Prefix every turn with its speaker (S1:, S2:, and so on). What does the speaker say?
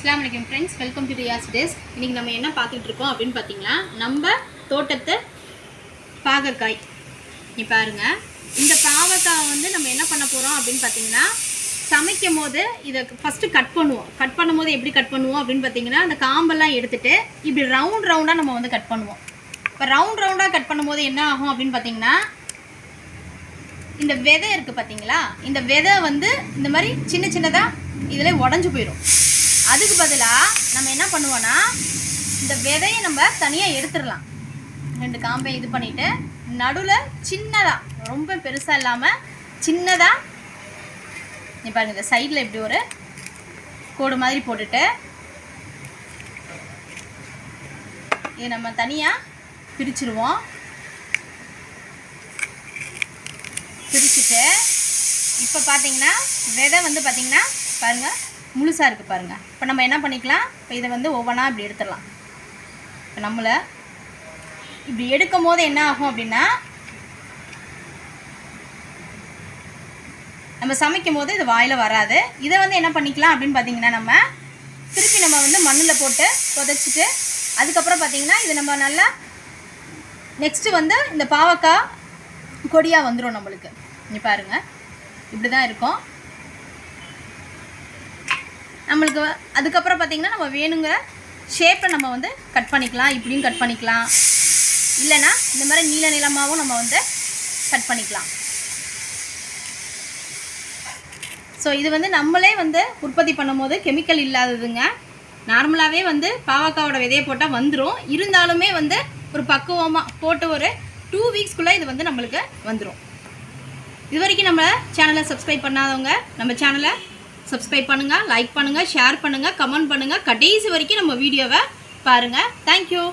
S1: அஸ்லாம் வலைக்கம் friends welcome to Riyaz desk இன்றைக்கி நம்ம என்ன பார்த்துட்டு இருக்கோம் அப்படின்னு பார்த்தீங்கன்னா நம்ம தோட்டத்து பாகக்காய் நீ பாருங்கள் இந்த பாவக்காய் வந்து நம்ம என்ன பண்ண போகிறோம் அப்படின்னு பார்த்தீங்கன்னா சமைக்கும் போது இதை ஃபஸ்ட்டு கட் பண்ணுவோம். கட் பண்ணும்போது எப்படி கட் பண்ணுவோம் அப்படின்னு பார்த்தீங்கன்னா அந்த காம்பெல்லாம் எடுத்துகிட்டு இப்படி ரவுண்ட் ரவுண்டாக நம்ம வந்து கட் பண்ணுவோம். இப்போ ரவுண்ட் ரவுண்டாக கட் பண்ணும்போது என்ன ஆகும் அப்படின்னு பார்த்தீங்கன்னா இந்த விதை இருக்குது பார்த்தீங்களா? இந்த விதை வந்து இந்த மாதிரி சின்ன சின்னதாக இதில் உடஞ்சி போயிடும். அதுக்கு பதிலாக நம்ம என்ன பண்ணுவோன்னா இந்த விதையை நம்ம தனியாக எடுத்துடலாம். ரெண்டு காம்பை இது பண்ணிவிட்டு நடுவில் சின்னதாக ரொம்ப பெருசாக இல்லாமல் சின்னதாக நீ பாருங்க இந்த சைடில் இப்படி ஒரு கோடு மாதிரி போட்டுட்டு இதை நம்ம தனியாக பிரிச்சிருவோம். பிரிச்சுட்டு இப்போ பார்த்தீங்கன்னா விதை வந்து பார்த்தீங்கன்னா பாருங்கள் முழுசாக இருக்குது பாருங்கள் இப்போ நம்ம என்ன பண்ணிக்கலாம்? இப்போ இதை வந்து ஒவ்வொன்றா இப்படி எடுத்துடலாம். இப்போ நம்மளை இப்படி எடுக்கும் போது என்ன ஆகும் அப்படின்னா நம்ம சமைக்கும் போது இது வாயில் வராது. இதை வந்து என்ன பண்ணிக்கலாம் அப்படின்னு பார்த்தீங்கன்னா நம்ம திருப்பி நம்ம வந்து மண்ணில் போட்டு புதைச்சிட்டு அதுக்கப்புறம் பார்த்தீங்கன்னா இது நம்ம நல்லா நெக்ஸ்ட்டு வந்து இந்த பாவக்காய் கொடியாக வந்துடும் நம்மளுக்கு. நீ பாருங்க. இப்படி தான் இருக்கும். நம்மளுக்கு அதுக்கப்புறம் பார்த்தீங்கன்னா நம்ம வேணுங்கிற ஷேப்பை நம்ம வந்து கட் பண்ணிக்கலாம் இப்படியும் கட் பண்ணிக்கலாம். இல்லைன்னா இந்த மாதிரி நீள நீளமாகவும் நம்ம வந்து கட் பண்ணிக்கலாம். ஸோ இது வந்து நம்மளே வந்து உற்பத்தி பண்ணும்போது கெமிக்கல் இல்லாததுங்க. நார்மலாகவே வந்து பாவக்காவோட விதையை போட்டால் வந்துடும் இருந்தாலுமே வந்து ஒரு பக்குவமாக போட்டு ஒரு டூ வீக்ஸ்க்குள்ளே இது வந்து நம்மளுக்கு வந்துடும் இது வரைக்கும் நம்ம சேனலை சப்ஸ்கிரைப் பண்ணாதவங்க நம்ம சேனலை சப்ஸ்கிரைப் பண்ணுங்கள் லைக் பண்ணுங்கள் ஷேர் பண்ணுங்கள் கமெண்ட் பண்ணுங்கள் கடைசி வரைக்கும் நம்ம வீடியோவை பாருங்கள் தேங்க்யூ